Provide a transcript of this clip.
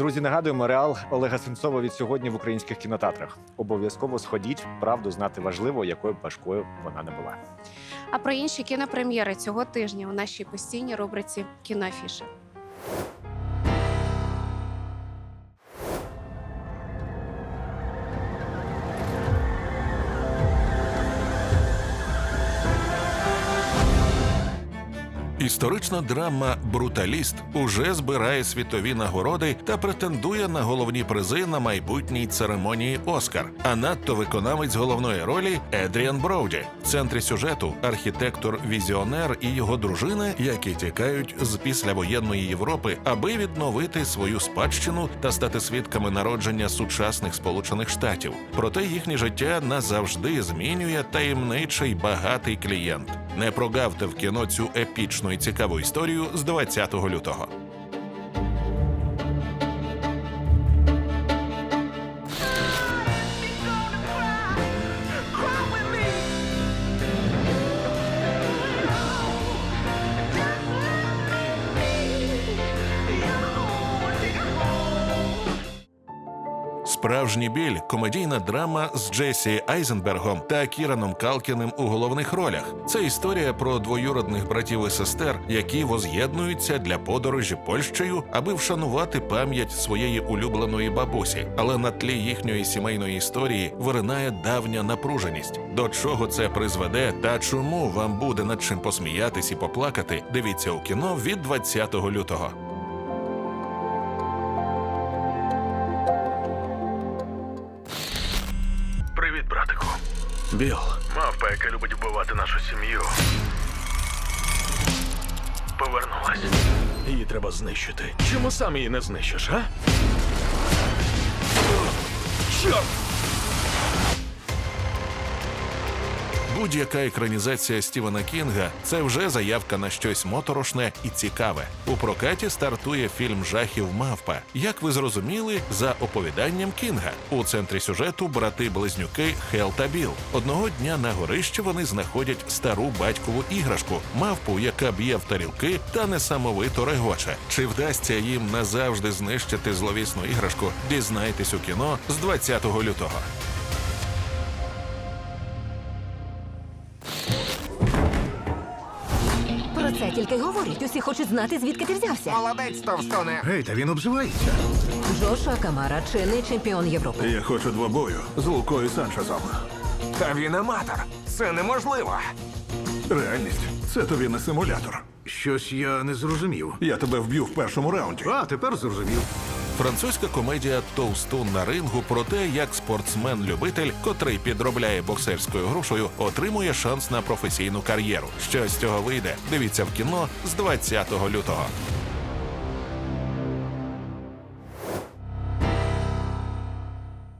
Друзі, нагадуємо, реал Олега Сенцова від сьогодні в українських кінотеатрах. Обов'язково сходіть, правду знати важливо, якою важкою вона не була. А про інші кінопрем'єри цього тижня у нашій постійній рубриці кіноафіши. Історична драма Бруталіст уже збирає світові нагороди та претендує на головні призи на майбутній церемонії Оскар. А надто виконавець головної ролі Едріан Броуді. В центрі сюжету архітектор-візіонер і його дружина, які тікають з післявоєнної Європи, аби відновити свою спадщину та стати свідками народження сучасних Сполучених Штатів. Проте їхнє життя назавжди змінює таємничий багатий клієнт. Не прогавте в кіно цю епічну і цікаву історію з 20 лютого. Справжній біль комедійна драма з Джесі Айзенбергом та Кіраном Калкіним у головних ролях. Це історія про двоюродних братів і сестер, які воз'єднуються для подорожі Польщею, аби вшанувати пам'ять своєї улюбленої бабусі. Але на тлі їхньої сімейної історії виринає давня напруженість. До чого це призведе та чому вам буде над чим посміятись і поплакати? Дивіться у кіно від 20 лютого. Біл, Мавпа, яка любить вбивати нашу сім'ю. Повернулась. її треба знищити. Чому сам її не знищиш, а? Чорт! Будь-яка екранізація Стівена Кінга це вже заявка на щось моторошне і цікаве. У прокаті стартує фільм жахів Мавпа. Як ви зрозуміли, за оповіданням Кінга у центрі сюжету брати-близнюки Хел та Біл. Одного дня на горищі вони знаходять стару батькову іграшку, мавпу, яка б'є в тарілки та несамовито регоче. Чи вдасться їм назавжди знищити зловісну іграшку? Дізнайтесь у кіно з 20 лютого. Про це тільки й говорять. Усі хочуть знати, звідки ти взявся. Молодець, Товстоне. Гей, та він обзивається. Джошуа Камара, чинний чемпіон Європи. Я хочу двобою з Лукою Санчезом. Та він аматор. Це неможливо. Реальність це тобі не симулятор. Щось я не зрозумів. Я тебе вб'ю в першому раунді. А, тепер зрозумів. Французька комедія Товстун на рингу про те, як спортсмен-любитель, котрий підробляє боксерською грушею, отримує шанс на професійну кар'єру. Що з цього вийде? Дивіться в кіно з 20 лютого.